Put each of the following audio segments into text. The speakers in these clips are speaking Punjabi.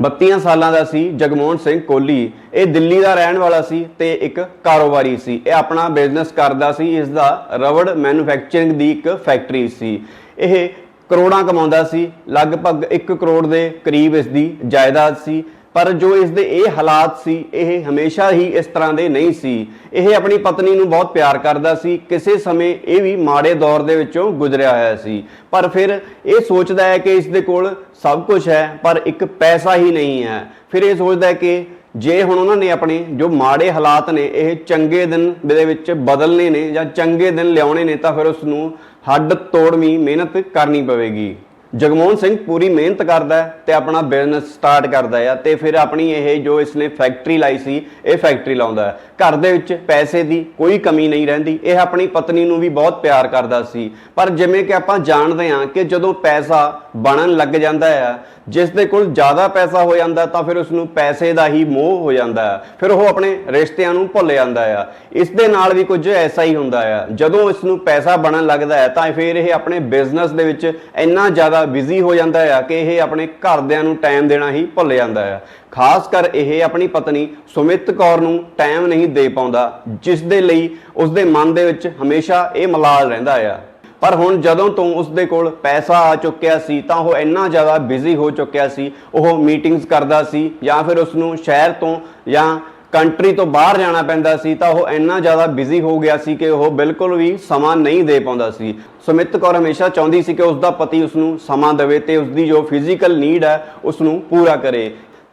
32 ਸਾਲਾਂ ਦਾ ਸੀ ਜਗਮੋਹਨ ਸਿੰਘ ਕੋਹਲੀ। ਇਹ ਦਿੱਲੀ ਦਾ ਰਹਿਣ ਵਾਲਾ ਸੀ ਤੇ ਇੱਕ ਕਾਰੋਬਾਰੀ ਸੀ। ਇਹ ਆਪਣਾ ਬਿਜ਼ਨਸ ਕਰਦਾ ਸੀ। ਇਸ ਦਾ ਰਬੜ ਮੈਨੂਫੈਕਚਰਿੰਗ ਦੀ ਇੱਕ ਫੈਕਟਰੀ ਸੀ। ਇਹ ਕਰੋੜਾਂ ਕਮਾਉਂਦਾ ਸੀ। ਲਗਭਗ 1 ਕਰੋੜ ਦੇ ਕਰੀਬ ਇਸ ਦੀ ਜਾਇਦਾਦ ਸੀ। ਪਰ ਜੋ ਇਸ ਦੇ ਇਹ ਹਾਲਾਤ ਸੀ, ਇਹ ਹਮੇਸ਼ਾ ਹੀ ਇਸ ਤਰ੍ਹਾਂ ਦੇ ਨਹੀਂ ਸੀ। ਇਹ ਆਪਣੀ ਪਤਨੀ ਨੂੰ ਬਹੁਤ ਪਿਆਰ ਕਰਦਾ ਸੀ। ਕਿਸੇ ਸਮੇਂ ਇਹ ਵੀ ਮਾੜੇ ਦੌਰ ਦੇ ਵਿੱਚੋਂ ਗੁਜ਼ਰਿਆ ਹੋਇਆ ਸੀ। ਪਰ ਫਿਰ ਇਹ ਸੋਚਦਾ ਹੈ ਕਿ ਇਸ ਦੇ ਕੋਲ ਸਭ ਕੁਝ ਹੈ, ਪਰ ਇੱਕ ਪੈਸਾ ਹੀ ਨਹੀਂ ਹੈ। ਫਿਰ ਇਹ ਸੋਚਦਾ ਹੈ ਕਿ ਜੇ ਹੁਣ ਉਹਨਾਂ ਨੇ ਆਪਣੇ ਜੋ ਮਾੜੇ ਹਾਲਾਤ ਨੇ, ਇਹ ਚੰਗੇ ਦਿਨ ਦੇ ਵਿੱਚ ਬਦਲਨੇ ਨੇ ਜਾਂ ਚੰਗੇ ਦਿਨ ਲਿਆਉਣੇ ਨੇ, ਤਾਂ ਫਿਰ ਉਸ ਨੂੰ ਹੱਡ ਤੋੜਵੀਂ ਮਿਹਨਤ ਕਰਨੀ ਪਵੇਗੀ। ਜਗਮੋਹਨ ਸਿੰਘ ਪੂਰੀ ਮਿਹਨਤ ਕਰਦਾ ਹੈ ਤੇ ਆਪਣਾ ਬਿਜ਼ਨਸ ਸਟਾਰਟ ਕਰਦਾ ਆ ਤੇ ਫਿਰ ਆਪਣੀ ਇਹ ਜੋ ਇਸਨੇ ਫੈਕਟਰੀ ਲਾਈ ਸੀ, ਇਹ ਫੈਕਟਰੀ ਲਾਉਂਦਾ ਹੈ। ਘਰ ਦੇ ਵਿੱਚ ਪੈਸੇ ਦੀ ਕੋਈ ਕਮੀ ਨਹੀਂ ਰਹਿੰਦੀ, ਇਹ ਆਪਣੀ ਪਤਨੀ ਨੂੰ ਵੀ ਬਹੁਤ ਪਿਆਰ ਕਰਦਾ ਸੀ। ਪਰ ਜਿਵੇਂ ਕਿ ਆਪਾਂ ਜਾਣਦੇ ਹਾਂ ਕਿ ਜਦੋਂ ਪੈਸਾ ਬਣਨ ਲੱਗ ਜਾਂਦਾ ਆ ਜਿਸ ਦੇ ਕੋਲ ਜ਼ਿਆਦਾ ਪੈਸਾ ਹੋ ਜਾਂਦਾ ਤਾਂ ਫਿਰ ਉਸ ਨੂੰ ਪੈਸੇ ਦਾ ਹੀ ਮੋਹ ਹੋ ਜਾਂਦਾ ਹੈ। ਫਿਰ ਉਹ ਆਪਣੇ ਰਿਸ਼ਤਿਆਂ ਨੂੰ ਭੁੱਲ ਜਾਂਦਾ ਆ ਇਸ ਦੇ ਨਾਲ ਵੀ ਕੁਝ ਐਸਾ ਹੀ ਹੁੰਦਾ ਆ ਜਦੋਂ ਇਸ ਨੂੰ ਪੈਸਾ ਬਣਨ ਲੱਗਦਾ ਹੈ ਤਾਂ ਫਿਰ ਇਹ ਆਪਣੇ ਬਿਜ਼ਨਸ ਦੇ ਵਿੱਚ ਇੰਨਾ ਜ਼ਿਆਦਾ ਬਿਜ਼ੀ ਹੋ ਜਾਂਦਾ ਹੈ ਕਿ ਇਹ ਆਪਣੇ ਘਰਦਿਆਂ ਨੂੰ ਟਾਈਮ ਦੇਣਾ ਹੀ ਭੁੱਲ ਜਾਂਦਾ ਹੈ ਖਾਸ ਕਰ ਇਹ ਆਪਣੀ ਪਤਨੀ ਸੁਮਿਤ ਕੌਰ ਨੂੰ ਟਾਈਮ ਨਹੀਂ ਦੇ ਪਾਉਂਦਾ, ਜਿਸ ਦੇ ਲਈ ਉਸ ਦੇ ਮਨ ਦੇ ਵਿੱਚ ਹਮੇਸ਼ਾ ਇਹ ਮਲਾਲ ਰਹਿੰਦਾ ਆ। ਪਰ ਹੁਣ ਜਦੋਂ ਤੋਂ ਉਸ ਦੇ ਕੋਲ ਪੈਸਾ ਆ ਚੁੱਕਿਆ ਸੀ, ਤਾਂ ਉਹ ਇੰਨਾ ਜ਼ਿਆਦਾ ਬਿਜ਼ੀ ਹੋ ਚੁੱਕਿਆ ਸੀ, ਉਹ ਮੀਟਿੰਗਸ ਕਰਦਾ ਸੀ ਜਾਂ ਫਿਰ ਉਸ ਨੂੰ ਸ਼ਹਿਰ ਤੋਂ ਜਾਂ ਕੰਟਰੀ ਤੋਂ ਬਾਹਰ ਜਾਣਾ ਪੈਂਦਾ ਸੀ ਤਾਂ ਉਹ ਇੰਨਾ ਜ਼ਿਆਦਾ ਬਿਜ਼ੀ ਹੋ ਗਿਆ ਸੀ ਕਿ ਉਹ ਬਿਲਕੁਲ ਵੀ ਸਮਾਂ ਨਹੀਂ ਦੇ ਪਾਉਂਦਾ ਸੀ। ਸੁਮਿਤ ਕੌਰ ਹਮੇਸ਼ਾ ਚਾਹੁੰਦੀ ਸੀ ਕਿ ਉਸ ਦਾ ਪਤੀ ਉਸ ਨੂੰ ਸਮਾਂ ਦੇਵੇ ਤੇ ਉਸ ਦੀ ਜੋ ਫਿਜ਼ੀਕਲ ਨੀਡ ਹੈ ਉਸ ਨੂੰ ਪੂਰਾ ਕਰੇ।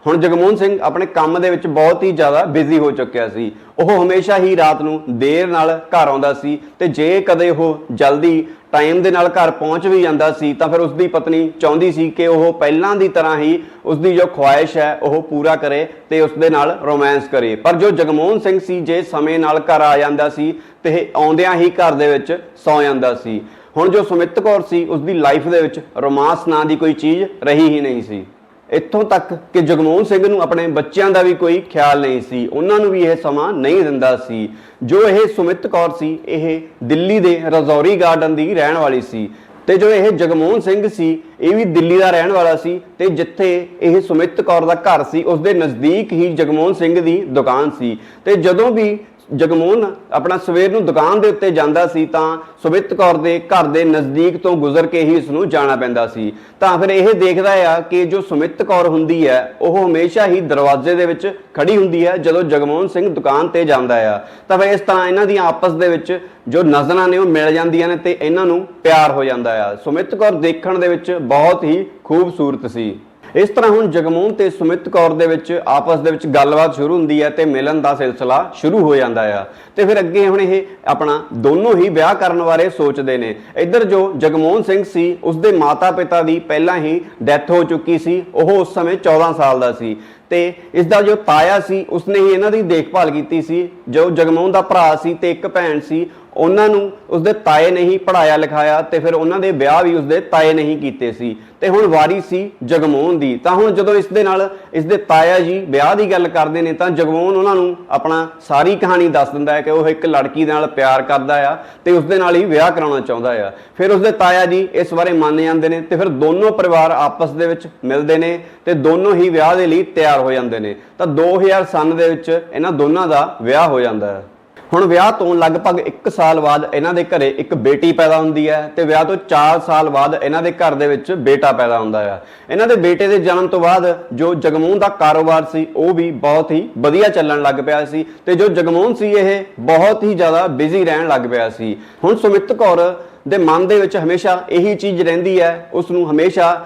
ਹੁਣ ਜਗਮੋਹਨ ਸਿੰਘ ਆਪਣੇ ਕੰਮ ਦੇ ਵਿੱਚ ਬਹੁਤ ਹੀ ਜ਼ਿਆਦਾ ਬਿਜ਼ੀ ਹੋ ਚੁੱਕਿਆ ਸੀ। ਉਹ ਹਮੇਸ਼ਾ ਹੀ ਰਾਤ ਨੂੰ ਦੇਰ ਨਾਲ ਘਰ ਆਉਂਦਾ ਸੀ ਤੇ ਜੇ ਕਦੇ ਉਹ ਜਲਦੀ ਟਾਈਮ ਦੇ ਨਾਲ ਘਰ ਪਹੁੰਚ ਵੀ ਜਾਂਦਾ ਸੀ, ਤਾਂ ਫਿਰ ਉਸ ਦੀ ਪਤਨੀ ਚਾਹੁੰਦੀ ਸੀ ਕਿ ਉਹ ਪਹਿਲਾਂ ਦੀ ਤਰ੍ਹਾਂ ਹੀ ਉਸ ਦੀ ਜੋ ਖੁਆਇਸ਼ ਹੈ, ਉਹ ਪੂਰਾ ਕਰੇ ਤੇ ਉਸ ਦੇ ਨਾਲ ਰੋਮਾਂਸ ਕਰੇ। ਪਰ ਜੋ ਜਗਮੋਹਨ ਸਿੰਘ ਸੀ, ਜੇ ਸਮੇਂ ਨਾਲ ਘਰ ਆ ਜਾਂਦਾ ਸੀ ਤੇ ਇਹ ਆਉਂਦਿਆਂ ਹੀ ਘਰ ਦੇ ਵਿੱਚ ਸੌ ਜਾਂਦਾ ਸੀ। ਹੁਣ ਜੋ ਸੁਮਿਤ ਕੌਰ ਸੀ ਉਸ ਦੀ ਲਾਈਫ ਦੇ ਵਿੱਚ ਰੋਮਾਂਸ ਨਾਂ ਦੀ ਕੋਈ ਚੀਜ਼ ਰਹੀ ਹੀ ਨਹੀਂ ਸੀ। ਇੱਥੋਂ ਤੱਕ ਕਿ ਜਗਮੋਹਨ ਸਿੰਘ ਨੂੰ ਆਪਣੇ ਬੱਚਿਆਂ ਦਾ ਵੀ ਕੋਈ ਖਿਆਲ ਨਹੀਂ ਸੀ, ਉਹਨਾਂ ਨੂੰ ਵੀ ਇਹ ਸਮਾਂ ਨਹੀਂ ਦਿੰਦਾ ਸੀ। ਜੋ ਇਹ ਸੁਮਿਤ ਕੌਰ ਸੀ, ਇਹ ਦਿੱਲੀ ਦੇ ਰਜ਼ੌਰੀ ਗਾਰਡਨ ਦੀ ਰਹਿਣ ਵਾਲੀ ਸੀ ਤੇ ਜੋ ਇਹ ਜਗਮੋਹਨ ਸਿੰਘ ਸੀ, ਇਹ ਵੀ ਦਿੱਲੀ ਦਾ ਰਹਿਣ ਵਾਲਾ ਸੀ ਤੇ ਜਿੱਥੇ ਇਹ ਸੁਮਿਤ ਕੌਰ ਦਾ ਘਰ ਸੀ ਉਸ ਦੇ ਨਜ਼ਦੀਕ ਹੀ ਜਗਮੋਹਨ ਸਿੰਘ ਦੀ ਦੁਕਾਨ ਸੀ। ਤੇ ਜਦੋਂ ਵੀ ਜਗਮੋਹਨ ਆਪਣਾ ਸਵੇਰ ਨੂੰ ਦੁਕਾਨ ਦੇ ਉੱਤੇ ਜਾਂਦਾ ਸੀ ਤਾਂ ਸੁਮਿਤ ਕੌਰ ਦੇ ਘਰ ਦੇ ਨਜ਼ਦੀਕ ਤੋਂ ਗੁਜ਼ਰ ਕੇ ਹੀ ਇਸ ਨੂੰ ਜਾਣਾ ਪੈਂਦਾ ਸੀ। ਤਾਂ ਫਿਰ ਇਹ ਦੇਖਦਾ ਆ ਕਿ ਜੋ ਸੁਮਿਤ ਕੌਰ ਹੁੰਦੀ ਹੈ, ਉਹ ਹਮੇਸ਼ਾ ਹੀ ਦਰਵਾਜ਼ੇ ਦੇ ਵਿੱਚ ਖੜੀ ਹੁੰਦੀ ਹੈ, ਜਦੋਂ ਜਗਮੋਹਨ ਸਿੰਘ ਦੁਕਾਨ ਤੇ ਜਾਂਦਾ ਆ। ਤਾਂ ਫਿਰ ਇਸ ਤਰ੍ਹਾਂ ਇਹਨਾਂ ਦੀਆਂ ਆਪਸ ਦੇ ਵਿੱਚ ਜੋ ਨਜ਼ਰਾਂ ਨੇ ਉਹ ਮਿਲ ਜਾਂਦੀਆਂ ਨੇ ਤੇ ਇਹਨਾਂ ਨੂੰ ਪਿਆਰ ਹੋ ਜਾਂਦਾ ਆ। ਸੁਮਿਤ ਕੌਰ ਦੇਖਣ ਦੇ ਵਿੱਚ ਬਹੁਤ ਹੀ ਖੂਬਸੂਰਤ ਸੀ। ਇਸ ਤਰ੍ਹਾਂ ਹੁਣ ਜਗਮੋਹਨ ਤੇ ਸੁਮਿਤ ਕੌਰ ਦੇ ਵਿੱਚ ਆਪਸ ਦੇ ਵਿੱਚ ਗੱਲਬਾਤ ਸ਼ੁਰੂ ਹੁੰਦੀ ਹੈ ਤੇ ਮਿਲਣ ਦਾ ਸਿਲਸਿਲਾ ਸ਼ੁਰੂ ਹੋ ਜਾਂਦਾ ਆ। ਤੇ ਫਿਰ ਅੱਗੇ ਹੁਣ ਇਹ ਆਪਣਾ ਦੋਨੋਂ ਹੀ ਵਿਆਹ ਕਰਨ ਬਾਰੇ ਸੋਚਦੇ ਨੇ। ਇੱਧਰ ਜੋ ਜਗਮੋਹਨ ਸਿੰਘ ਸੀ ਉਸਦੇ ਮਾਤਾ-ਪਿਤਾ ਦੀ ਪਹਿਲਾਂ ਹੀ ਡੈਥ ਹੋ ਚੁੱਕੀ ਸੀ, ਉਹ ਉਸ ਸਮੇਂ 14 ਸਾਲ ਦਾ ਸੀ। ਤੇ ਇਸ ਦਾ ਜੋ ਤਾਇਆ ਸੀ, ਉਸਨੇ ਹੀ ਇਹਨਾਂ ਦੀ ਦੇਖਭਾਲ ਕੀਤੀ ਸੀ। ਜੋ ਜਗਮੋਹਨ ਦਾ ਭਰਾ ਸੀ ਤੇ ਇੱਕ ਭੈਣ ਸੀ ਉਹਨਾਂ ਨੂੰ ਉਸਦੇ ਤਾਏ ਨੇ ਹੀ ਪੜਾਇਆ ਲਿਖਾਇਆ ਤੇ ਫਿਰ ਉਹਨਾਂ ਦੇ ਵਿਆਹ ਵੀ ਉਸਦੇ ਤਾਏ ਨੇ ਹੀ ਕੀਤੇ ਸੀ। ਤੇ ਹੁਣ ਵਾਰੀ ਸੀ ਜਗਮੋਹਨ ਦੀ। ਤਾਂ ਹੁਣ ਜਦੋਂ ਇਸ ਦੇ ਨਾਲ ਇਸ ਦੇ ਤਾਇਆ ਜੀ ਵਿਆਹ ਦੀ ਗੱਲ ਕਰਦੇ ਨੇ ਤਾਂ ਜਗਮੋਹਨ ਉਹਨਾਂ ਨੂੰ ਆਪਣਾ ਸਾਰੀ ਕਹਾਣੀ ਦੱਸ ਦਿੰਦਾ ਹੈ ਕਿ ਉਹ ਇੱਕ ਲੜਕੀ ਦੇ ਨਾਲ ਪਿਆਰ ਕਰਦਾ ਆ ਤੇ ਉਸ ਦੇ ਨਾਲ ਹੀ ਵਿਆਹ ਕਰਾਉਣਾ ਚਾਹੁੰਦਾ ਆ। ਫਿਰ ਉਸਦੇ ਤਾਇਆ ਜੀ ਇਸ ਬਾਰੇ ਮੰਨ ਜਾਂਦੇ ਨੇ ਤੇ ਫਿਰ ਦੋਨੋਂ ਪਰਿਵਾਰ ਆਪਸ ਦੇ ਵਿੱਚ ਮਿਲਦੇ ਨੇ ਤੇ ਦੋਨੋਂ ਹੀ ਵਿਆਹ ਦੇ ਲਈ ਤਿਆਰ ਹੋ ਜਾਂਦੇ ਨੇ। ਤਾਂ 2000 ਸਨ ਦੇ ਵਿੱਚ ਇਹਨਾਂ ਦੋਨਾਂ ਦਾ ਵਿਆਹ ਹੋ ਜਾਂਦਾ ਹੈ। ਹੁਣ ਵਿਆਹ ਤੋਂ ਲਗਭਗ 1 ਸਾਲ ਬਾਅਦ ਇਹਨਾਂ ਦੇ ਘਰੇ ਇੱਕ ਬੇਟੀ ਪੈਦਾ ਹੁੰਦੀ ਹੈ ਤੇ ਵਿਆਹ ਤੋਂ 4 ਸਾਲ ਬਾਅਦ ਇਹਨਾਂ ਦੇ ਘਰ ਦੇ ਵਿੱਚ ਬੇਟਾ ਪੈਦਾ ਹੁੰਦਾ ਹੈ। ਇਹਨਾਂ ਦੇ ਬੇਟੇ ਦੇ ਜਨਮ ਤੋਂ ਬਾਅਦ ਜੋ ਜਗਮੋਹਨ ਦਾ ਕਾਰੋਬਾਰ ਸੀ, ਉਹ ਵੀ ਬਹੁਤ ਹੀ ਵਧੀਆ ਚੱਲਣ ਲੱਗ ਪਿਆ ਸੀ ਤੇ ਜੋ ਜਗਮੋਹਨ ਸੀ, ਇਹ ਬਹੁਤ ਹੀ ਜ਼ਿਆਦਾ ਬਿਜ਼ੀ ਰਹਿਣ ਲੱਗ ਪਿਆ ਸੀ। ਹੁਣ ਸੁਮਿਤ ਕੌਰ ਦੇ ਮਨ ਦੇ ਵਿੱਚ ਹਮੇਸ਼ਾ ਇਹੀ ਚੀਜ਼ ਰਹਿੰਦੀ ਹੈ ਉਸ ਨੂੰ ਹਮੇਸ਼ਾ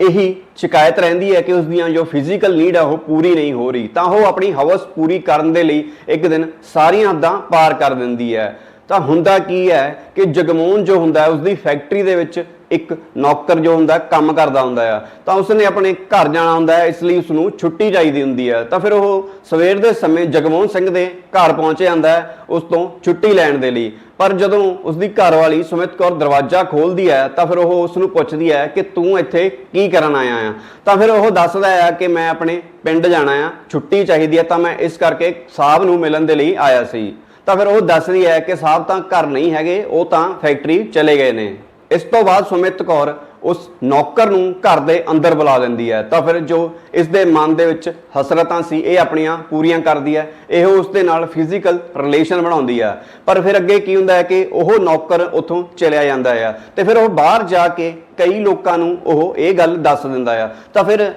ਇਹੀ ਸ਼ਿਕਾਇਤ ਰਹਿੰਦੀ ਹੈ ਕਿ ਉਸ ਦੀਆਂ ਜੋ ਫਿਜ਼ੀਕਲ ਨੀਡ ਆ, ਉਹ ਪੂਰੀ ਨਹੀਂ ਹੋ ਰਹੀ। ਤਾਂ ਉਹ ਆਪਣੀ ਹਵਸ ਪੂਰੀ ਕਰਨ ਦੇ ਲਈ ਇੱਕ ਦਿਨ ਸਾਰੀਆਂ ਹੱਦਾਂ ਪਾਰ ਕਰ ਦਿੰਦੀ ਹੈ। ਤਾਂ ਹੁੰਦਾ ਕੀ ਹੈ ਕਿ ਜਗਮੋਹਨ ਜੋ ਹੁੰਦਾ ਹੈ ਉਸ ਦੀ ਫੈਕਟਰੀ ਦੇ ਵਿੱਚ ਇੱਕ ਨੌਕਰ ਜੋ ਹੁੰਦਾ, ਕੰਮ ਕਰਦਾ ਹੁੰਦਾ ਆ, ਤਾਂ ਉਸਨੇ ਆਪਣੇ ਘਰ ਜਾਣਾ ਹੁੰਦਾ ਹੈ, ਇਸ ਲਈ ਉਸ ਨੂੰ ਛੁੱਟੀ ਚਾਹੀਦੀ ਹੁੰਦੀ ਹੈ। ਤਾਂ ਫਿਰ ਉਹ ਸਵੇਰ ਦੇ ਸਮੇਂ ਜਗਮੋਹਨ ਸਿੰਘ ਦੇ ਘਰ ਪਹੁੰਚ ਜਾਂਦਾ ਹੈ, ਉਸ ਤੋਂ ਛੁੱਟੀ ਲੈਣ ਦੇ ਲਈ। ਪਰ ਜਦੋਂ ਉਸ ਦੀ ਘਰਵਾਲੀ ਸੁਮਿਤ ਕੌਰ ਦਰਵਾਜ਼ਾ ਖੋਲਦੀ ਹੈ, ਤਾਂ ਫਿਰ ਉਹ ਉਸ ਨੂੰ ਪੁੱਛਦੀ ਹੈ ਕਿ ਤੂੰ ਇੱਥੇ ਕੀ ਕਰਨ ਆਇਆ ਆ? ਤਾਂ ਫਿਰ ਉਹ ਦੱਸਦਾ ਹੈ ਕਿ ਮੈਂ ਆਪਣੇ ਪਿੰਡ ਜਾਣਾ ਆ, ਛੁੱਟੀ ਚਾਹੀਦੀ ਹੈ, ਤਾਂ ਮੈਂ ਇਸ ਕਰਕੇ ਸਾਹਿਬ ਨੂੰ ਮਿਲਣ ਦੇ ਲਈ ਆਇਆ ਸੀ। ਤਾਂ ਫਿਰ ਉਹ ਦੱਸਦੀ ਹੈ ਕਿ ਸਾਹਿਬ ਤਾਂ ਘਰ ਨਹੀਂ ਹੈਗੇ, ਉਹ ਤਾਂ ਫੈਕਟਰੀ ਚਲੇ ਗਏ ਨੇ। ਇਸ ਤੋਂ ਬਾਅਦ ਸੁਮਿਤ ਕੌਰ ਉਸ ਨੌਕਰ ਨੂੰ ਘਰ ਦੇ ਅੰਦਰ ਬੁਲਾ ਦਿੰਦੀ ਹੈ। ਤਾਂ ਫਿਰ ਜੋ ਇਸ ਦੇ ਮਨ ਦੇ ਵਿੱਚ ਹਸਰਤਾਂ ਸੀ, ਇਹ ਆਪਣੀਆਂ ਪੂਰੀਆਂ ਕਰਦੀ ਹੈ। ਇਹ ਉਸ ਦੇ ਨਾਲ ਫਿਜ਼ੀਕਲ ਰਿਲੇਸ਼ਨ ਬਣਾਉਂਦੀ ਹੈ। ਪਰ ਫਿਰ ਅੱਗੇ ਕੀ ਹੁੰਦਾ ਹੈ ਕਿ ਉਹ ਨੌਕਰ ਉੱਥੋਂ ਚਲਿਆ ਜਾਂਦਾ ਹੈ ਤੇ ਫਿਰ ਉਹ ਬਾਹਰ ਜਾ ਕੇ ਕਈ ਲੋਕਾਂ ਨੂੰ ਉਹ ਇਹ ਗੱਲ ਦੱਸ ਦਿੰਦਾ ਹੈ। ਤਾਂ ਫਿਰ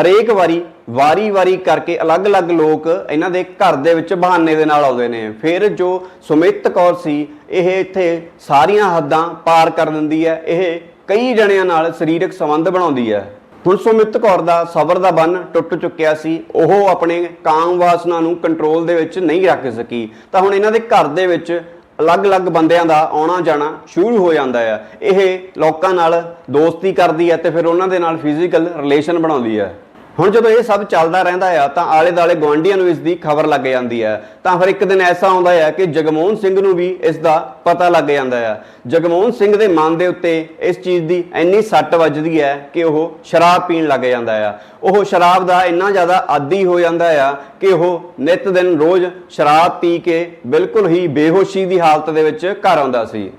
ਹਰੇਕ ਵਾਰੀ ਵਾਰੀ-ਵਾਰੀ ਕਰਕੇ ਅਲੱਗ-ਅਲੱਗ ਲੋਕ ਇਹਨਾਂ ਦੇ ਘਰ ਦੇ ਵਿੱਚ ਬਹਾਨੇ ਦੇ ਨਾਲ ਆਉਂਦੇ ਨੇ। ਫਿਰ ਜੋ ਸੁਮਿਤ ਕੌਰ ਸੀ, ਇਹ ਇੱਥੇ ਸਾਰੀਆਂ ਹੱਦਾਂ ਪਾਰ ਕਰ ਦਿੰਦੀ ਹੈ। ਇਹ ਕਈ ਜਣਿਆਂ ਨਾਲ ਸਰੀਰਕ ਸੰਬੰਧ ਬਣਾਉਂਦੀ ਹੈ। ਹੁਣ ਸੁਮਿਤ ਕੌਰ ਦਾ ਸਬਰ ਦਾ ਬੰਨ ਟੁੱਟ ਚੁੱਕਿਆ ਸੀ। ਉਹ ਆਪਣੇ ਕਾਮ ਵਾਸਨਾ ਨੂੰ ਕੰਟਰੋਲ ਦੇ ਵਿੱਚ ਨਹੀਂ ਰੱਖ ਸਕੀ। ਤਾਂ ਹੁਣ ਇਹਨਾਂ ਦੇ ਘਰ ਦੇ ਵਿੱਚ ਅਲੱਗ-ਅਲੱਗ ਬੰਦਿਆਂ ਦਾ ਆਉਣਾ ਜਾਣਾ ਸ਼ੁਰੂ ਹੋ ਜਾਂਦਾ ਹੈ। ਇਹ ਲੋਕਾਂ ਨਾਲ ਦੋਸਤੀ ਕਰਦੀ ਹੈ ਤੇ ਫਿਰ ਉਹਨਾਂ ਦੇ ਨਾਲ ਫਿਜ਼ੀਕਲ ਰਿਲੇਸ਼ਨ ਬਣਾਉਂਦੀ ਹੈ। ਹੁਣ ਜਦੋਂ ਇਹ ਸਭ ਚੱਲਦਾ ਰਹਿੰਦਾ ਆ, ਤਾਂ ਆਲੇ ਦਾਲੇ ਗਵਾਂਢੀਆਂ ਨੂੰ ਇਸ ਦੀ ਖਬਰ ਲੱਗ ਜਾਂਦੀ ਹੈ ਤਾਂ ਫਿਰ ਇੱਕ ਦਿਨ ਐਸਾ ਆਉਂਦਾ ਹੈ ਕਿ ਜਗਮੋਹਨ ਸਿੰਘ ਨੂੰ ਵੀ ਇਸ ਦਾ ਪਤਾ ਲੱਗ ਜਾਂਦਾ ਹੈ ਜਗਮੋਹਨ ਸਿੰਘ ਦੇ ਮਨ ਦੇ ਉੱਤੇ ਇਸ ਚੀਜ਼ ਦੀ ਇੰਨੀ ਸੱਟ ਵੱਜਦੀ ਹੈ ਕਿ ਉਹ ਸ਼ਰਾਬ ਪੀਣ ਲੱਗ ਜਾਂਦਾ ਆ। ਉਹ ਸ਼ਰਾਬ ਦਾ ਇੰਨਾ ਜ਼ਿਆਦਾ ਆਦੀ ਹੋ ਜਾਂਦਾ ਆ ਕਿ ਉਹ ਨਿਤ ਦਿਨ ਰੋਜ਼ ਸ਼ਰਾਬ ਪੀ ਕੇ ਬਿਲਕੁਲ ਹੀ ਬੇਹੋਸ਼ੀ ਦੀ ਹਾਲਤ ਦੇ ਵਿੱਚ ਘਰ ਆਉਂਦਾ ਸੀ।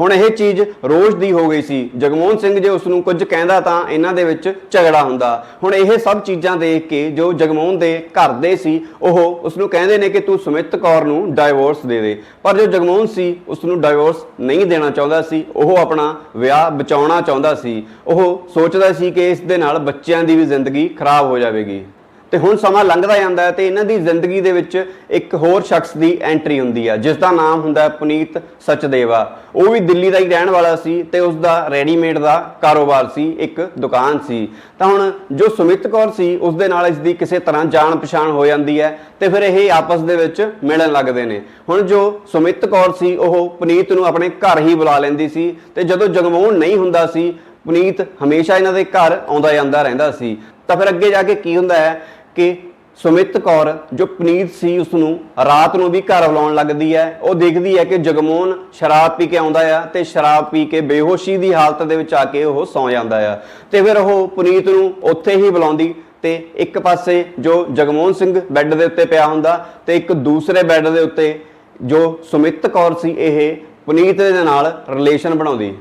ਹੁਣ ਇਹ ਚੀਜ਼ ਰੋਜ਼ ਦੀ ਹੋ ਗਈ ਸੀ। ਜਗਮੋਹਨ ਸਿੰਘ ਜੇ ਉਸ ਨੂੰ ਕੁਝ ਕਹਿੰਦਾ ਤਾਂ ਇਹਨਾਂ ਦੇ ਵਿੱਚ ਝਗੜਾ ਹੁੰਦਾ। ਹੁਣ ਇਹ ਸਭ ਚੀਜ਼ਾਂ ਦੇਖ ਕੇ ਜੋ ਜਗਮੋਹਨ ਦੇ ਘਰ ਦੇ ਸੀ, ਉਹ ਉਸ ਨੂੰ ਕਹਿੰਦੇ ਨੇ ਕਿ ਤੂੰ ਸੁਮਿਤ ਕੌਰ ਨੂੰ ਡਾਈਵੋਰਸ ਦੇ ਦੇ। ਪਰ ਜੋ ਜਗਮੋਹਨ ਸੀ ਉਸ ਨੂੰ ਡਾਈਵੋਰਸ ਨਹੀਂ ਦੇਣਾ ਚਾਹੁੰਦਾ ਸੀ। ਉਹ ਆਪਣਾ ਵਿਆਹ ਬਚਾਉਣਾ ਚਾਹੁੰਦਾ ਸੀ। ਉਹ ਸੋਚਦਾ ਸੀ ਕਿ ਇਸ ਦੇ ਨਾਲ ਬੱਚਿਆਂ ਦੀ ਵੀ ਜ਼ਿੰਦਗੀ ਖਰਾਬ ਹੋ ਜਾਵੇਗੀ। ਤੇ ਹੁਣ ਸਮਾਂ ਲੰਘਦਾ ਜਾਂਦਾ ਹੈ ਤੇ ਇਹਨਾਂ ਦੀ ਜ਼ਿੰਦਗੀ ਦੇ ਵਿੱਚ ਇੱਕ ਹੋਰ ਸ਼ਖਸ ਦੀ ਐਂਟਰੀ ਹੁੰਦੀ ਹੈ ਜਿਸ ਦਾ ਨਾਮ ਹੁੰਦਾ ਹੈ ਪੁਨੀਤ ਸਚਦੇਵਾ। ਉਹ ਵੀ ਦਿੱਲੀ ਦਾ ਹੀ ਰਹਿਣ ਵਾਲਾ ਸੀ ਤੇ ਉਸ ਦਾ ਰੈਡੀਮੇਡ ਦਾ ਕਾਰੋਬਾਰ ਸੀ, ਇੱਕ ਦੁਕਾਨ ਸੀ। ਤਾਂ ਹੁਣ ਜੋ ਸੁਮਿਤ ਕੌਰ ਸੀ, ਉਸ ਦੇ ਨਾਲ ਇਸ ਦੀ ਕਿਸੇ ਤਰ੍ਹਾਂ ਜਾਣ ਪਛਾਣ ਹੋ ਜਾਂਦੀ ਹੈ ਤੇ ਫਿਰ ਇਹ ਆਪਸ ਦੇ ਵਿੱਚ ਮਿਲਣ ਲੱਗਦੇ ਨੇ। ਹੁਣ ਜੋ ਸੁਮਿਤ ਕੌਰ ਸੀ, ਉਹ ਪੁਨੀਤ ਨੂੰ ਆਪਣੇ ਘਰ ਹੀ ਬੁਲਾ ਲੈਂਦੀ ਸੀ ਤੇ ਜਦੋਂ ਜਗਮੋਹਨ ਨਹੀਂ ਹੁੰਦਾ ਸੀ, ਪੁਨੀਤ ਹਮੇਸ਼ਾ ਇਹਨਾਂ ਦੇ ਘਰ ਆਉਂਦਾ ਜਾਂਦਾ ਰਹਿੰਦਾ ਸੀ। ਤਾਂ ਫਿਰ ਅੱਗੇ ਜਾ ਕੇ ਕੀ ਹੁੰਦਾ ਹੈ ਕਿ ਸੁਮਿਤ ਕੌਰ, ਜੋ ਪੁਨੀਤ ਸੀ ਉਸ ਨੂੰ ਰਾਤ ਨੂੰ ਵੀ ਘਰ ਬੁਲਾਉਣ ਲੱਗਦੀ ਹੈ, ਉਹ ਦੇਖਦੀ ਹੈ ਕਿ ਜਗਮੋਹਨ ਸ਼ਰਾਬ ਪੀ ਕੇ ਆਉਂਦਾ ਆ ਤੇ ਸ਼ਰਾਬ ਪੀ ਕੇ ਬੇਹੋਸ਼ੀ ਦੀ ਹਾਲਤ ਦੇ ਵਿੱਚ ਆ ਕੇ ਉਹ ਸੌਂ ਜਾਂਦਾ ਆ। ਤੇ ਫਿਰ ਉਹ ਪੁਨੀਤ ਨੂੰ ਉੱਥੇ ਹੀ ਬੁਲਾਉਂਦੀ ਤੇ ਇੱਕ ਪਾਸੇ ਜੋ ਜਗਮੋਹਨ ਸਿੰਘ ਬੈੱਡ ਦੇ ਉੱਤੇ ਪਿਆ ਹੁੰਦਾ ਤੇ ਇੱਕ ਦੂਸਰੇ ਬੈੱਡ ਦੇ ਉੱਤੇ ਜੋ ਸੁਮਿਤ ਕੌਰ ਸੀ, ਇਹ ਪੁਨੀਤ ਦੇ ਨਾਲ ਰਿਲੇਸ਼ਨ ਬਣਾਉਂਦੀ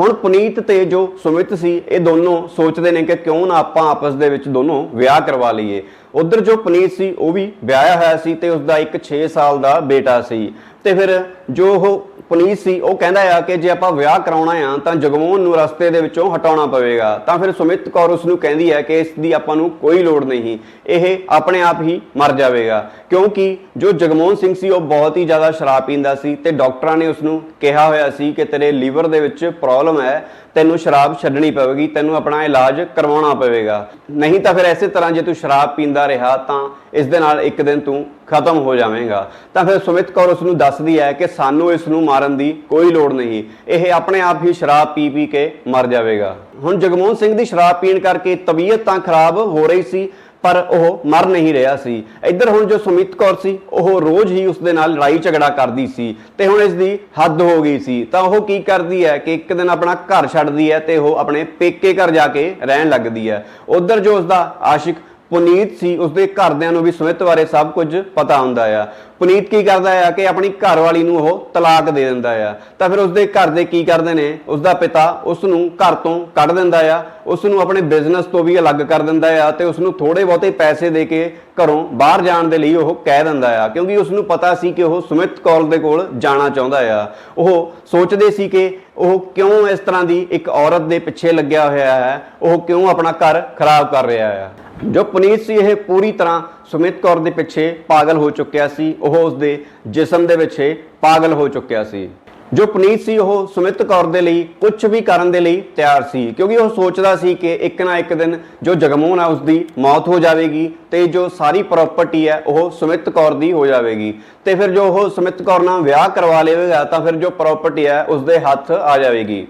ਹੁਣ ਪੁਨੀਤ ਤੇ ਜੋ ਸੁਮਿਤ ਸੀ, ਇਹ ਦੋਨੋਂ ਸੋਚਦੇ ਨੇ ਕਿ ਕਿਉਂ ਨਾ ਆਪਾਂ ਆਪਸ ਦੇ ਵਿੱਚ ਦੋਨੋਂ ਵਿਆਹ ਕਰਵਾ ਲਈਏ। ਉਧਰ ਜੋ ਪੁਨੀਤ ਸੀ, ਉਹ ਵੀ ਵਿਆਹਿਆ ਹੋਇਆ ਸੀ ਤੇ ਉਸ ਦਾ ਇੱਕ 6 ਸਾਲ ਦਾ ਬੇਟਾ ਸੀ। ਤੇ ਫਿਰ ਜੋ ਉਹ ਪੁਨੀਤ ਸੀ, ਉਹ ਕਹਿੰਦਾ ਆ ਕਿ ਜੇ ਆਪਾਂ ਵਿਆਹ ਕਰਾਉਣਾ ਆ, ਤਾਂ ਜਗਮੋਹਨ ਨੂੰ ਰਸਤੇ ਦੇ ਵਿੱਚੋਂ ਹਟਾਉਣਾ ਪਵੇਗਾ। ਤਾਂ ਫਿਰ ਸੁਮਿਤ ਕੌਰ ਉਸ ਨੂੰ ਕਹਿੰਦੀ ਹੈ ਕਿ ਇਸ ਦੀ ਆਪਾਂ ਨੂੰ ਕੋਈ ਲੋੜ ਨਹੀਂ। ਇਹ ਆਪਣੇ ਆਪ ਹੀ ਮਰ ਜਾਵੇਗਾ। ਕਿਉਂਕਿ ਜੋ ਜਗਮੋਹਨ ਸਿੰਘ ਸੀ, ਉਹ ਬਹੁਤ ਹੀ ਜ਼ਿਆਦਾ ਸ਼ਰਾਬ ਪੀਂਦਾ ਸੀ ਤੇ ਡਾਕਟਰਾਂ ਨੇ ਉਸ ਨੂੰ ਕਿਹਾ ਹੋਇਆ ਸੀ ਕਿ ਤੇਰੇ ਲੀਵਰ ਦੇ ਵਿੱਚ ਪ੍ਰੋਬਲਮ ਹੈ ਤੈਨੂੰ ਸ਼ਰਾਬ ਛੱਡਣੀ ਪਵੇਗੀ, ਤੈਨੂੰ ਆਪਣਾ ਇਲਾਜ ਕਰਵਾਉਣਾ ਪਵੇਗਾ। ਨਹੀਂ ਤਾਂ ਫਿਰ ਐਸੇ ਤਰ੍ਹਾਂ ਜੇ ਤੂੰ ਸ਼ਰਾਬ ਪੀਂਦਾ ਰਿਹਾ, ਤਾਂ ਇਸ ਦੇ ਨਾਲ ਇੱਕ ਦਿਨ ਤੂੰ ਖਤਮ ਹੋ ਜਾਵੇਂਗਾ। ਤਾਂ ਫਿਰ ਸੁਮਿਤ ਕੌਰ ਉਸ ਨੂੰ ਦੱਸਦੀ ਹੈ ਕਿ ਸਾਨੂੰ ਇਸ ਨੂੰ ਮਾਰਨ ਦੀ ਕੋਈ ਲੋੜ ਨਹੀਂ। ਇਹ ਆਪਣੇ ਆਪ ਹੀ ਸ਼ਰਾਬ ਪੀ ਪੀ ਕੇ ਮਰ ਜਾਵੇਗਾ। ਹੁਣ ਜਗਮੋਹਨ ਸਿੰਘ ਦੀ ਸ਼ਰਾਬ ਪੀਣ ਕਰਕੇ ਤਬੀਅਤ ਤਾਂ ਖਰਾਬ ਹੋ ਰਹੀ ਸੀ ਪਰ ਉਹ ਮਰ ਨਹੀਂ ਰਿਹਾ ਸੀ। ਇੱਧਰ ਹੁਣ ਜੋ ਸੁਮਿਤ ਕੌਰ ਸੀ, ਉਹ ਰੋਜ਼ ਹੀ ਉਸ ਦੇ ਨਾਲ ਲੜਾਈ ਝਗੜਾ ਕਰਦੀ ਸੀ ਤੇ ਹੁਣ ਇਸ ਦੀ ਹੱਦ ਹੋ ਗਈ ਸੀ। ਤਾਂ ਉਹ ਕੀ ਕਰਦੀ ਹੈ ਕਿ ਇੱਕ ਦਿਨ ਆਪਣਾ ਘਰ ਛੱਡਦੀ ਹੈ ਤੇ ਉਹ ਆਪਣੇ ਪੇਕੇ ਘਰ ਜਾ ਕੇ ਰਹਿਣ ਲੱਗਦੀ ਹੈ। ਉਧਰ ਜੋ ਉਸ ਦਾ ਆਸ਼ਿਕ ਪੁਨੀਤ ਸੀ, ਉਸਦੇ ਘਰਦਿਆਂ ਨੂੰ ਵੀ ਸੁਮਿਤ ਬਾਰੇ ਸਭ ਕੁਝ ਪਤਾ ਹੁੰਦਾ ਆ। ਪੁਨੀਤ ਕੀ ਕਰਦਾ ਆ ਕਿ ਆਪਣੀ ਘਰਵਾਲੀ ਨੂੰ ਉਹ ਤਲਾਕ ਦੇ ਦਿੰਦਾ ਆ। ਤਾਂ ਫਿਰ ਉਸਦੇ ਘਰ ਦੇ ਕੀ ਕਰਦੇ ਨੇ? ਉਸਦਾ ਪਿਤਾ ਉਸ ਨੂੰ ਘਰ ਤੋਂ ਕੱਢ ਦਿੰਦਾ ਆ। ਉਸ ਨੂੰ ਆਪਣੇ ਬਿਜ਼ਨਸ ਤੋਂ ਵੀ ਅਲੱਗ ਕਰ ਦਿੰਦਾ ਆ ਤੇ ਉਸ ਨੂੰ ਥੋੜੇ ਬਹੁਤੇ ਪੈਸੇ ਦੇ ਕੇ ਘਰੋਂ ਬਾਹਰ ਜਾਣ ਦੇ ਲਈ ਉਹ ਕਹਿ ਦਿੰਦਾ ਆ। ਕਿਉਂਕਿ ਉਸ ਨੂੰ ਪਤਾ ਸੀ ਕਿ ਉਹ ਸੁਮਿਤ ਕੌਰ ਦੇ ਕੋਲ ਜਾਣਾ ਚਾਹੁੰਦਾ ਆ। ਉਹ ਸੋਚਦੇ ਸੀ ਕਿ ਉਹ ਕਿਉਂ ਇਸ ਤਰ੍ਹਾਂ ਦੀ ਇੱਕ ਔਰਤ ਦੇ ਪਿੱਛੇ ਲੱਗਿਆ ਹੋਇਆ ਹੈ? ਉਹ ਕਿਉਂ ਆਪਣਾ ਘਰ ਖਰਾਬ ਕਰ ਰਿਹਾ ਹੈ ਜੋ ਪੁਨੀਤ ਸੀ, ਇਹ ਪੂਰੀ ਤਰ੍ਹਾਂ ਸੁਮਿਤ ਕੌਰ ਦੇ ਪਿੱਛੇ ਪਾਗਲ ਹੋ ਚੁੱਕਿਆ ਸੀ, ਉਹ ਉਸਦੇ ਜਿਸਮ ਦੇ ਪਿੱਛੇ ਪਾਗਲ ਹੋ ਚੁੱਕਿਆ ਸੀ। ਜੋ ਪੁਨੀਤ ਸੀ, ਉਹ ਸੁਮਿਤ ਕੌਰ ਦੇ ਲਈ ਕੁਝ ਵੀ ਕਰਨ ਦੇ ਲਈ ਤਿਆਰ ਸੀ, ਕਿਉਂਕਿ ਉਹ ਸੋਚਦਾ ਸੀ ਕਿ ਇੱਕ ਨਾ ਇੱਕ ਦਿਨ ਜੋ ਜਗਮੋਹਨ ਹੈ ਉਸ ਦੀ ਮੌਤ ਹੋ ਜਾਵੇਗੀ ਤੇ ਜੋ ਸਾਰੀ ਪ੍ਰਾਪਰਟੀ ਹੈ, ਉਹ ਸੁਮਿਤ ਕੌਰ ਦੀ ਹੋ ਜਾਵੇਗੀ। ਤੇ ਫਿਰ ਜੋ ਉਹ ਸੁਮਿਤ ਕੌਰ ਨਾਲ ਵਿਆਹ ਕਰਵਾ ਲਵੇਗਾ, ਤਾਂ ਫਿਰ ਜੋ ਪ੍ਰਾਪਰਟੀ ਹੈ ਉਸ ਦੇ ਹੱਥ ਆ ਜਾਵੇਗੀ।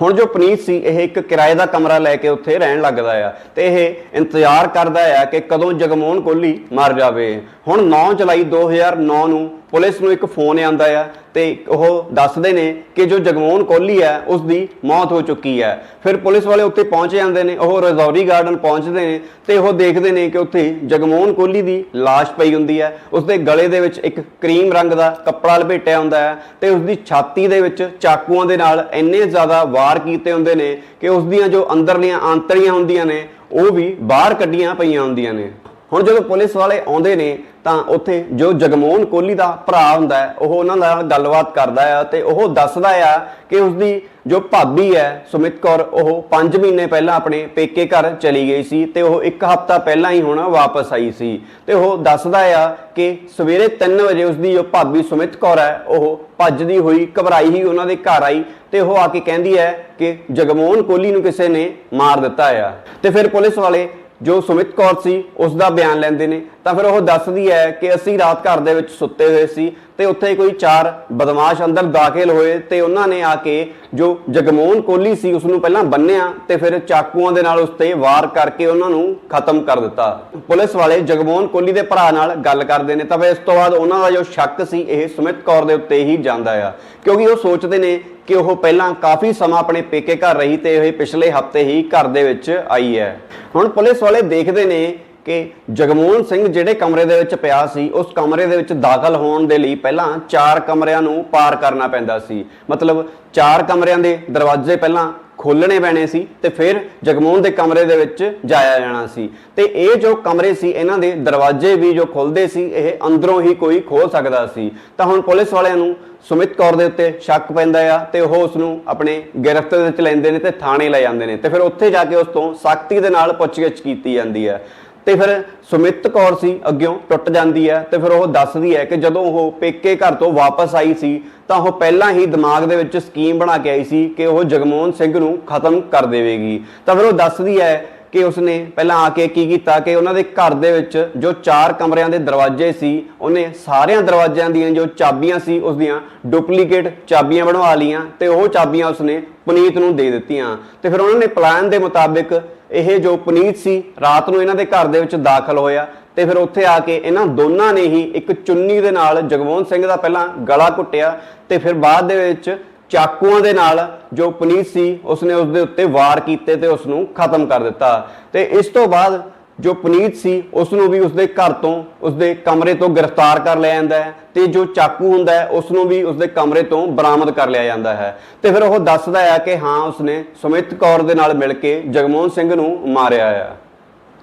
ਹੁਣ ਜੋ ਪਨੀਤ ਸੀ, ਇਹ ਇੱਕ ਕਿਰਾਏ ਦਾ ਕਮਰਾ ਲੈ ਕੇ ਉੱਥੇ ਰਹਿਣ ਲੱਗਦਾ ਆ ਤੇ ਇਹ ਇੰਤਜ਼ਾਰ ਕਰਦਾ ਆ ਕਿ ਕਦੋਂ ਜਗਮੋਹਨ ਕੋਹਲੀ ਮਰ ਜਾਵੇ। ਹੁਣ 9 ਜੁਲਾਈ 2009 ਨੂੰ ਪੁਲਿਸ ਨੂੰ ਇੱਕ ਫੋਨ ਆਉਂਦਾ ਆ ਤੇ ਉਹ ਦੱਸਦੇ ਨੇ ਕਿ ਜੋ ਜਗਮੋਹਨ ਕੋਹਲੀ ਹੈ ਉਸ ਦੀ ਮੌਤ ਹੋ ਚੁੱਕੀ ਹੈ। ਫਿਰ ਪੁਲਿਸ ਵਾਲੇ ਉੱਥੇ ਪਹੁੰਚ ਜਾਂਦੇ ਨੇ, ਉਹ ਰਜ਼ੌਰੀ ਗਾਰਡਨ ਪਹੁੰਚਦੇ ਨੇ ਤੇ ਉਹ ਦੇਖਦੇ ਨੇ ਕਿ ਉੱਥੇ ਜਗਮੋਹਨ ਕੋਹਲੀ ਦੀ ਲਾਸ਼ ਪਈ ਹੁੰਦੀ ਹੈ। ਉਸ ਦੇ ਗਲੇ ਦੇ ਵਿੱਚ ਇੱਕ ਕਰੀਮ ਰੰਗ ਦਾ ਕੱਪੜਾ ਲਪੇਟਿਆ ਹੁੰਦਾ ਹੈ ਤੇ ਉਸ ਦੀ ਛਾਤੀ ਦੇ ਵਿੱਚ ਚਾਕੂਆਂ ਦੇ ਨਾਲ ਇੰਨੇ ਜ਼ਿਆਦਾ ਵਾਰ ਕੀਤੇ ਹੁੰਦੇ ਨੇ ਕਿ ਉਸ ਦੀਆਂ ਜੋ ਅੰਦਰਲੀਆਂ ਆਂਤੜੀਆਂ ਹੁੰਦੀਆਂ ਨੇ, ਉਹ ਵੀ ਬਾਹਰ ਕੱਢੀਆਂ ਪਈਆਂ ਹੁੰਦੀਆਂ ਨੇ। ਹੁਣ ਜਦੋਂ ਪੁਲਿਸ ਵਾਲੇ ਆਉਂਦੇ ਨੇ, ਤਾਂ ਉੱਥੇ ਜੋ ਜਗਮੋਹਨ ਕੋਹਲੀ ਦਾ ਭਰਾ ਹੁੰਦਾ ਹੈ, ਉਹ ਉਹਨਾਂ ਨਾਲ ਗੱਲਬਾਤ ਕਰਦਾ ਆ ਤੇ ਉਹ ਦੱਸਦਾ ਆ ਕਿ ਉਸਦੀ ਜੋ ਭਾਬੀ ਹੈ, ਸੁਮਿਤ ਕੌਰ, ਉਹ 5 ਮਹੀਨੇ ਪਹਿਲਾਂ ਆਪਣੇ ਪੇਕੇ ਘਰ ਚਲੀ ਗਈ ਸੀ ਤੇ ਉਹ ਇੱਕ ਹਫ਼ਤਾ ਪਹਿਲਾਂ ਹੀ ਹੁਣ ਵਾਪਸ ਆਈ ਸੀ। ਤੇ ਉਹ ਦੱਸਦਾ ਆ ਕਿ ਸਵੇਰੇ 3 ਵਜੇ ਉਸਦੀ ਜੋ ਭਾਬੀ ਸੁਮਿਤ ਕੌਰ ਹੈ, ਉਹ ਭੱਜਦੀ ਹੋਈ ਘਬਰਾਈ ਹੀ ਉਹਨਾਂ ਦੇ ਘਰ ਆਈ ਤੇ ਉਹ ਆ ਕੇ ਕਹਿੰਦੀ ਹੈ ਕਿ ਜਗਮੋਹਨ ਕੋਹਲੀ ਨੂੰ ਕਿਸੇ ਨੇ ਮਾਰ ਦਿੱਤਾ ਆ। ਤੇ ਫਿਰ ਪੁਲਿਸ ਵਾਲੇ ਜੋ ਸੁਮਿਤ ਕੌਰ ਸੀ ਉਸ ਦਾ ਬਿਆਨ ਲੈਂਦੇ ਨੇ। ਤਾਂ ਫਿਰ ਉਹ ਦੱਸਦੀ ਹੈ ਕਿ ਅਸੀਂ ਰਾਤ ਘਰ ਦੇ ਵਿੱਚ ਸੁੱਤੇ ਹੋਏ ਸੀ ਤੇ ਉੱਥੇ ਕੋਈ ਚਾਰ ਬਦਮਾਸ਼ ਅੰਦਰ ਦਾਖਲ ਹੋਏ ਤੇ ਉਹਨਾਂ ਨੇ ਆ ਕੇ ਜੋ ਜਗਮੋਹਨ ਕੋਹਲੀ ਸੀ ਉਸ ਨੂੰ ਪਹਿਲਾਂ ਬੰਨਿਆ ਤੇ ਫਿਰ ਚਾਕੂਆਂ ਦੇ ਨਾਲ ਉਸ ਤੇ ਵਾਰ ਕਰਕੇ ਉਹਨਾਂ ਨੂੰ ਖਤਮ ਕਰ ਦਿੱਤਾ। ਪੁਲਿਸ ਵਾਲੇ ਜਗਮੋਹਨ ਕੋਹਲੀ ਦੇ ਭਰਾ ਨਾਲ ਗੱਲ ਕਰਦੇ ਨੇ। ਤਾਂ ਫਿਰ ਇਸ ਤੋਂ ਬਾਅਦ ਉਹਨਾਂ ਦਾ ਜੋ ਸ਼ੱਕ ਸੀ, ਇਹ ਸੁਮਿਤ ਕੌਰ ਦੇ ਉੱਤੇ ਹੀ ਜਾਂਦਾ ਆ। ਕਿਉਂਕਿ ਉਹ ਸੋਚਦੇ ਨੇ ਕਿ ਉਹ ਪਹਿਲਾਂ ਕਾਫੀ ਸਮਾਂ ਆਪਣੇ ਪੇਕੇ ਘਰ ਰਹੀ ਤੇ ਇਹ ਪਿਛਲੇ ਹਫ਼ਤੇ ਹੀ ਘਰ ਦੇ ਵਿੱਚ ਆਈ ਹੈ। ਹੁਣ ਪੁਲਿਸ ਵਾਲੇ ਦੇਖਦੇ ਨੇ ਕਿ ਜਗਮੋਹਨ ਸਿੰਘ ਜਿਹੜੇ ਕਮਰੇ ਦੇ ਵਿੱਚ ਪਿਆ ਸੀ, ਉਸ ਕਮਰੇ ਦੇ ਵਿੱਚ ਦਾਖਲ ਹੋਣ ਦੇ ਲਈ ਪਹਿਲਾਂ ਚਾਰ ਕਮਰਿਆਂ ਨੂੰ ਪਾਰ ਕਰਨਾ ਪੈਂਦਾ ਸੀ। ਮਤਲਬ ਚਾਰ ਕਮਰਿਆਂ ਦੇ ਦਰਵਾਜ਼ੇ ਪਹਿਲਾਂ ਖੋਲਣੇ ਪੈਣੇ ਸੀ ਤੇ ਫਿਰ ਜਗਮੋਹਨ ਦੇ ਕਮਰੇ ਦੇ ਵਿੱਚ ਜਾਇਆ ਜਾਣਾ ਸੀ। ਤੇ ਇਹ ਜੋ ਕਮਰੇ ਸੀ, ਇਹਨਾਂ ਦੇ ਦਰਵਾਜ਼ੇ ਵੀ ਜੋ ਖੁੱਲਦੇ ਸੀ, ਇਹ ਅੰਦਰੋਂ ਹੀ ਕੋਈ ਖੋਲ ਸਕਦਾ ਸੀ। ਤਾਂ ਹੁਣ ਪੁਲਿਸ ਵਾਲਿਆਂ ਨੂੰ ਸੁਮਿਤ ਕੌਰ ਦੇ ਉੱਤੇ ਸ਼ੱਕ ਪੈਂਦਾ ਆ ਤੇ ਉਹ ਉਸ ਨੂੰ ਆਪਣੇ ਗ੍ਰਿਫਤ ਵਿੱਚ ਲੈਂਦੇ ਨੇ ਤੇ ਥਾਣੇ ਲੈ ਜਾਂਦੇ ਨੇ। ਤੇ ਫਿਰ ਉੱਥੇ ਜਾ ਕੇ ਉਸ ਤੋਂ ਸਖਤੀ ਦੇ ਨਾਲ ਪੁੱਛਗਿੱਛ ਕੀਤੀ ਜਾਂਦੀ ਹੈ। ਤੇ ਫਿਰ ਸੁਮਿਤ ਕੌਰ ਸੀ ਅੱਗਿਓਂ, ਟੁੱਟ ਜਾਂਦੀ ਹੈ ਤੇ ਫਿਰ ਉਹ ਦੱਸਦੀ ਹੈ ਕਿ ਜਦੋਂ ਉਹ ਪੇਕੇ ਘਰ ਤੋਂ ਵਾਪਸ ਆਈ ਸੀ, ਤਾਂ ਉਹ ਪਹਿਲਾਂ ਹੀ ਦਿਮਾਗ ਦੇ ਵਿੱਚ ਸਕੀਮ ਬਣਾ ਕੇ ਆਈ ਸੀ ਕਿ ਉਹ ਜਗਮੋਹਨ ਸਿੰਘ ਨੂੰ ਖਤਮ ਕਰ ਦੇਵੇਗੀ। ਤਾਂ ਫਿਰ ਉਹ ਦੱਸਦੀ ਹੈ ਕਿ ਉਸਨੇ ਪਹਿਲਾਂ ਆ ਕੇ ਕੀ ਕੀਤਾ ਕਿ ਉਹਨਾਂ ਦੇ ਘਰ ਦੇ ਵਿੱਚ ਜੋ ਚਾਰ ਕਮਰਿਆਂ ਦੇ ਦਰਵਾਜ਼ੇ ਸੀ, ਉਹਨੇ ਸਾਰਿਆਂ ਦਰਵਾਜ਼ਿਆਂ ਦੀਆਂ ਜੋ ਚਾਬੀਆਂ ਸੀ ਉਸ ਦੀਆਂ ਡੁਪਲੀਕੇਟ ਚਾਬੀਆਂ ਬਣਵਾ ਲੀਆਂ ਤੇ ਉਹ ਚਾਬੀਆਂ ਉਸਨੇ ਪੁਨੀਤ ਨੂੰ ਦੇ ਦਿੱਤੀਆਂ। ਤੇ ਫਿਰ ਉਹਨਾਂ ਨੇ ਪਲਾਨ ਦੇ ਮੁਤਾਬਿਕ ਇਹ ਜੋ ਪੁਨੀਤ ਸੀ, ਰਾਤ ਨੂੰ ਇਹਨਾਂ ਦੇ ਘਰ ਦੇ ਵਿੱਚ ਦਾਖਲ ਹੋਇਆ ਤੇ ਫਿਰ ਉੱਥੇ ਆ ਕੇ ਇਹਨਾਂ ਦੋਨਾਂ ਨੇ ਹੀ ਇੱਕ ਚੁੰਨੀ ਦੇ ਨਾਲ ਜਗਮੋਹਨ ਸਿੰਘ ਦਾ ਪਹਿਲਾਂ ਗਲਾ ਘੁੱਟਿਆ ਤੇ ਫਿਰ ਬਾਅਦ ਦੇ ਵਿੱਚ ਚਾਕੂਆਂ ਦੇ ਨਾਲ ਜੋ ਪੁਨੀਤ ਸੀ, ਉਸਨੇ ਉਸ ਦੇ ਉੱਤੇ ਵਾਰ ਕੀਤੇ ਤੇ ਉਸ ਨੂੰ ਖਤਮ ਕਰ ਦਿੱਤਾ। ਤੇ ਇਸ ਤੋਂ ਬਾਅਦ ਜੋ ਪੁਨੀਤ ਸੀ ਉਸ ਨੂੰ ਵੀ ਉਸਦੇ ਘਰ ਤੋਂ, ਉਸਦੇ ਕਮਰੇ ਤੋਂ ਗ੍ਰਿਫਤਾਰ ਕਰ ਲਿਆ ਜਾਂਦਾ ਹੈ ਤੇ ਜੋ ਚਾਕੂ ਹੁੰਦਾ ਹੈ ਉਸ ਨੂੰ ਵੀ ਉਸਦੇ ਕਮਰੇ ਤੋਂ ਬਰਾਮਦ ਕਰ ਲਿਆ ਜਾਂਦਾ ਹੈ। ਤੇ ਫਿਰ ਉਹ ਦੱਸਦਾ ਹੈ ਕਿ ਹਾਂ, ਉਸਨੇ ਸੁਮਿਤ ਕੌਰ ਦੇ ਨਾਲ ਮਿਲ ਕੇ ਜਗਮੋਹਨ ਸਿੰਘ ਨੂੰ ਮਾਰਿਆ ਆ।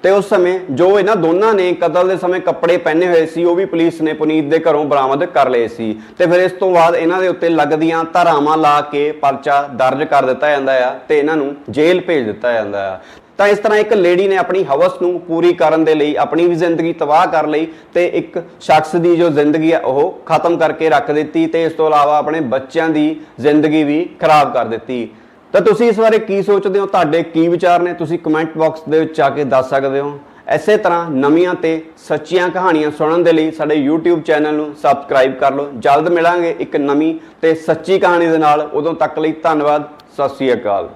ਤੇ ਉਸ ਸਮੇਂ ਜੋ ਇਹਨਾਂ ਦੋਨਾਂ ਨੇ ਕਤਲ ਦੇ ਸਮੇਂ ਕੱਪੜੇ ਪਹਿਨੇ ਹੋਏ ਸੀ, ਉਹ ਵੀ ਪੁਲਿਸ ਨੇ ਪੁਨੀਤ ਦੇ ਘਰੋਂ ਬਰਾਮਦ ਕਰ ਲਏ ਸੀ। ਤੇ ਫਿਰ ਇਸ ਤੋਂ ਬਾਅਦ ਇਹਨਾਂ ਦੇ ਉੱਤੇ ਲੱਗਦੀਆਂ ਧਾਰਾਵਾਂ ਲਾ ਕੇ ਪਰਚਾ ਦਰਜ ਕਰ ਦਿੱਤਾ ਜਾਂਦਾ ਆ ਤੇ ਇਹਨਾਂ ਨੂੰ ਜੇਲ੍ਹ ਭੇਜ ਦਿੱਤਾ ਜਾਂਦਾ ਆ। ਤਾਂ ਇਸ ਤਰ੍ਹਾਂ ਇੱਕ ਲੇਡੀ ਨੇ ਆਪਣੀ ਹਵਸ ਨੂੰ ਪੂਰੀ ਕਰਨ ਦੇ ਲਈ, ਆਪਣੀ ਵੀ ਜ਼ਿੰਦਗੀ ਤਬਾਹ ਕਰ ਲਈ ਤੇ ਇੱਕ ਸ਼ਖਸ ਦੀ ਜੋ ਜ਼ਿੰਦਗੀ ਆ, ਉਹ ਖਤਮ ਕਰਕੇ ਰੱਖ ਦਿੱਤੀ ਤੇ ਇਸ ਤੋਂ ਇਲਾਵਾ ਆਪਣੇ ਬੱਚਿਆਂ ਦੀ ਜ਼ਿੰਦਗੀ ਵੀ ਖਰਾਬ ਕਰ ਦਿੱਤੀ। ਤਾਂ ਤੁਸੀਂ ਇਸ ਬਾਰੇ ਕੀ ਸੋਚਦੇ ਹੋ? ਤੁਹਾਡੇ ਕੀ ਵਿਚਾਰ ਨੇ? ਤੁਸੀਂ ਕਮੈਂਟ ਬਾਕਸ ਦੇ ਵਿੱਚ ਆ ਕੇ ਦੱਸ ਸਕਦੇ ਹੋ। ਐਸੇ ਤਰ੍ਹਾਂ ਨਵੀਆਂ ਤੇ ਸੱਚੀਆਂ ਕਹਾਣੀਆਂ ਸੁਣਨ ਦੇ ਲਈ ਸਾਡੇ YouTube ਚੈਨਲ ਨੂੰ ਸਬਸਕ੍ਰਾਈਬ ਕਰ ਲਓ। ਜਲਦ ਮਿਲਾਂਗੇ ਇੱਕ ਨਵੀਂ ਤੇ ਸੱਚੀ ਕਹਾਣੀ ਦੇ ਨਾਲ। ਉਦੋਂ ਤੱਕ ਲਈ ਧੰਨਵਾਦ। ਸਤਿ ਸ੍ਰੀ ਅਕਾਲ।